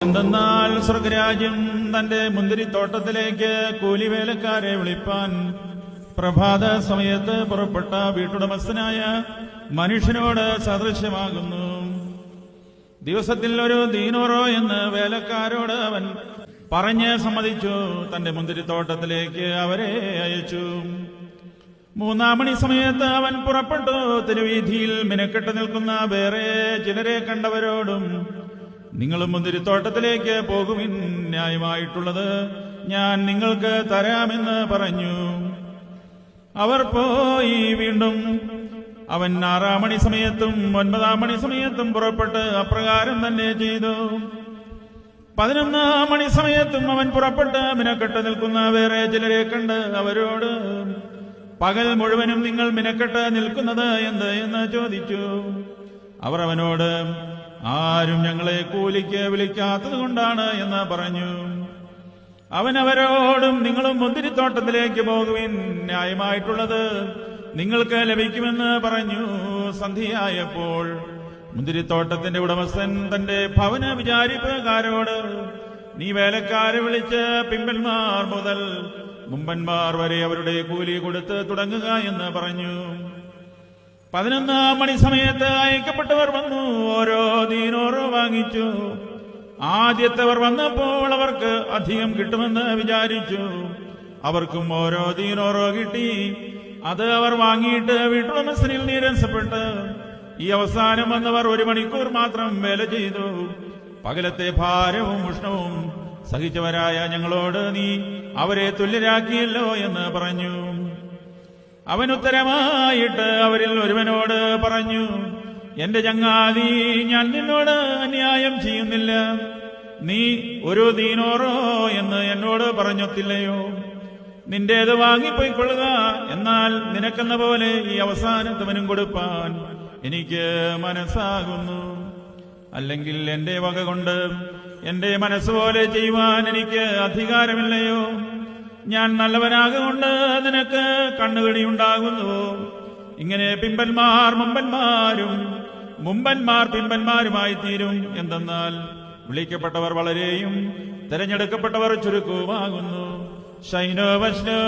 എന്തെന്നാൽ സ്വർഗരാജ്യം തന്റെ മുന്തിരിത്തോട്ടത്തിലേക്ക് കൂലിവേലക്കാരെ വിളിപ്പാൻ പ്രഭാത സമയത്ത് പുറപ്പെട്ട വീട്ടുടമസ്ഥനായ മനുഷ്യനോട് സദൃശ്യമാകുന്നു. ദിവസത്തിൽ ഒരു ദീനോറോ എന്ന് വേലക്കാരോട് അവൻ പറഞ്ഞ് സമ്മതിച്ചു. തന്റെ മുന്തിരിത്തോട്ടത്തിലേക്ക് അവരെ അയച്ചു. മൂന്നാം മണി സമയത്ത് അവൻ പുറപ്പെട്ടു. തിരുവീതിയിൽ മിനക്കെട്ട് നിൽക്കുന്ന വേറെ ചിലരെ കണ്ടവരോടും നിങ്ങളും മുന്തിരിത്തോട്ടത്തിലേക്ക് പോകുവിൻ ന്യായമായിട്ടുള്ളത് ഞാൻ നിങ്ങൾക്ക് തരാമെന്ന് പറഞ്ഞു. അവർ പോയി വീണ്ടും അവൻ ആറാം മണി സമയത്തും ഒൻപതാം മണി സമയത്തും പുറപ്പെട്ട് അപ്രകാരം തന്നെ ചെയ്തു. പതിനൊന്നാം മണി സമയത്തും അവൻ പുറപ്പെട്ട് മിനക്കെട്ട് നിൽക്കുന്ന വേറെ ചിലരെ കണ്ട് അവരോട് പകൽ മുഴുവനും നിങ്ങൾ മിനക്കെട്ട് നിൽക്കുന്നത് എന്ത്? എന്ന് ചോദിച്ചു. അവർ അവനോട് ആരും ഞങ്ങളെ കൂലിക്ക് വിളിക്കാത്തത് കൊണ്ടാണ് എന്ന് പറഞ്ഞു. അവനവരോടും നിങ്ങളും മുന്തിരിത്തോട്ടത്തിലേക്ക് പോകുവിൻ ന്യായമായിട്ടുള്ളത് നിങ്ങൾക്ക് ലഭിക്കുമെന്ന് പറഞ്ഞു. സന്ധിയായപ്പോൾ മുന്തിരിത്തോട്ടത്തിന്റെ ഉടമസ്ഥൻ തന്റെ ഭവന വിചാരിപ്പുകാരോട് നീ വേലക്കാരെ വിളിച്ച് പിമ്പന്മാർ മുതൽ മുമ്പന്മാർ വരെ അവരുടെ കൂലി കൊടുത്ത് തുടങ്ങുക എന്ന് പറഞ്ഞു. പതിനൊന്നാം മണി സമയത്ത് അയക്കപ്പെട്ടവർ വന്നു. ഓരോ ദീനോറോ വാങ്ങിച്ചു. ആദ്യത്തെവർ വന്നപ്പോൾ അവർക്ക് അധികം കിട്ടുമെന്ന് വിചാരിച്ചു. അവർക്കും ഓരോ ദീനോറോ കിട്ടി. അത് അവർ വാങ്ങിയിട്ട് വീട്ടുടമസ്ഥനിൽ നിരസപ്പെട്ട് ഈ അവസാനം വന്നവർ ഒരു മണിക്കൂർ മാത്രം വേല ചെയ്തു. പകലത്തെ ഭാരവും ഉഷ്ണവും സഹിച്ചവരായ ഞങ്ങളോട് നീ അവരെ തുല്യരാക്കിയല്ലോ എന്ന് പറഞ്ഞു. അവൻ ഉത്തരമായിട്ട് അവരിൽ ഒരുവനോട് പറഞ്ഞു എന്റെ ചങ്ങാതി ഞാൻ നിന്നോട് അന്യായം ചെയ്യുന്നില്ല. നീ ഒരു ദീനോറോ എന്ന് എന്നോട് പറഞ്ഞൊത്തില്ലയോ? നിന്റേത് വാങ്ങിപ്പോയിക്കൊള്ളുക. എന്നാൽ നിനക്കെന്ന പോലെ ഈ അവസാനത്തവനും കൊടുപ്പാൻ എനിക്ക് മനസ്സാകുന്നു. അല്ലെങ്കിൽ എന്റെ വക കൊണ്ട് എന്റെ മനസ്സുപോലെ ചെയ്യുവാൻ എനിക്ക് അധികാരമില്ലയോ? ഞാൻ നല്ലവനാകൊണ്ട് നിനക്ക് കണ്ണുകടിയുണ്ടാകുന്നുവോ ഇങ്ങനെ പിമ്പന്മാർ മുമ്പന്മാരും മുമ്പന്മാർ പിമ്പന്മാരുമായി തീരും എന്തെന്നാൽ വിളിക്കപ്പെട്ടവർ വളരെയും തിരഞ്ഞെടുക്കപ്പെട്ടവർ ചുരുക്കവുമാകുന്നു ശൈനോ വൈഷ്ണോ